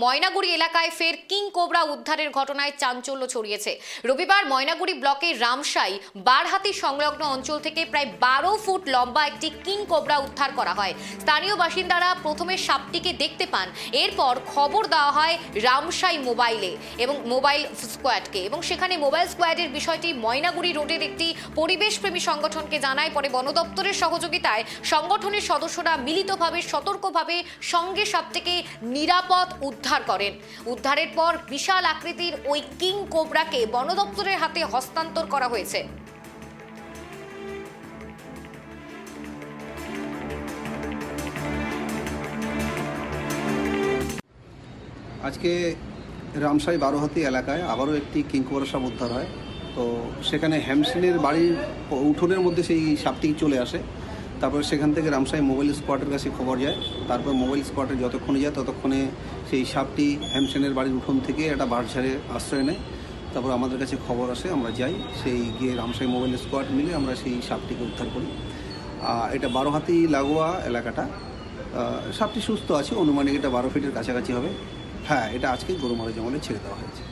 ময়নাগুড়ি এলাকায় ফের king cobra উদ্ধারের ঘটনায় চাঞ্চল্য ছড়িয়েছে। রবিবার ময়নাগুড়ি ব্লকের রামসাই বারহাতি সংলগ্ন অঞ্চল থেকে প্রায় বারো ফুট লম্বা একটি কিং কোবরা উদ্ধার করা হয়। স্থানীয় বাসিন্দারা প্রথমে সাপটিকে দেখতে পান, এরপর খবর দেওয়া হয় রামসাই মোবাইলে এবং মোবাইল স্কোয়াডকে এবং সেখানে মোবাইল স্কোয়াডের বিষয়টি ময়নাগুড়ি রোডের একটি পরিবেশপ্রেমী সংগঠনকে জানায়। পরে বন দপ্তরের সহযোগিতায় সংগঠনের সদস্যরা মিলিতভাবে, সতর্কভাবে সঙ্গে সাপটিকে নিরাপদ উদ্ধার করেন। উদ্ধারের পর বিশাল আকৃতির ওই কিং কোবরাকে বন দপ্তরের হাতে হস্তান্তর করা হয়েছে। আজকে রামসাই বারোহাতি এলাকায় আবারও একটি কিংকোবরা সাপ উদ্ধার হয়। তো সেখানে হ্যামসিনের বাড়ির উঠোনের মধ্যে সেই সাপটি চলে আসে। তারপরে সেখান থেকে রামসাই মোবাইল স্কোয়াডের কাছে খবর যায়। তারপর মোবাইল স্কোয়াডে যতক্ষণে যায়, ততক্ষণে সেই সাপটি হ্যামসেনের বাড়ির উঠোন থেকে একটা বাঁশঝাড়ে আশ্রয় নেয়। তারপর আমাদের কাছে খবর আসে, আমরা যাই, সেই গিয়ে রামসাই মোবাইল স্কোয়াড মিলে আমরা সেই সাপটিকে উদ্ধার করি। এটা বারোহাতি লাগোয়া এলাকাটা। সাপটি সুস্থ আছে, অনুমানিক এটা বারো ফিটের কাছাকাছি হবে। হ্যাঁ এটা আজকে গরুমারা জঙ্গলে ছেড়ে দেওয়া হয়েছে।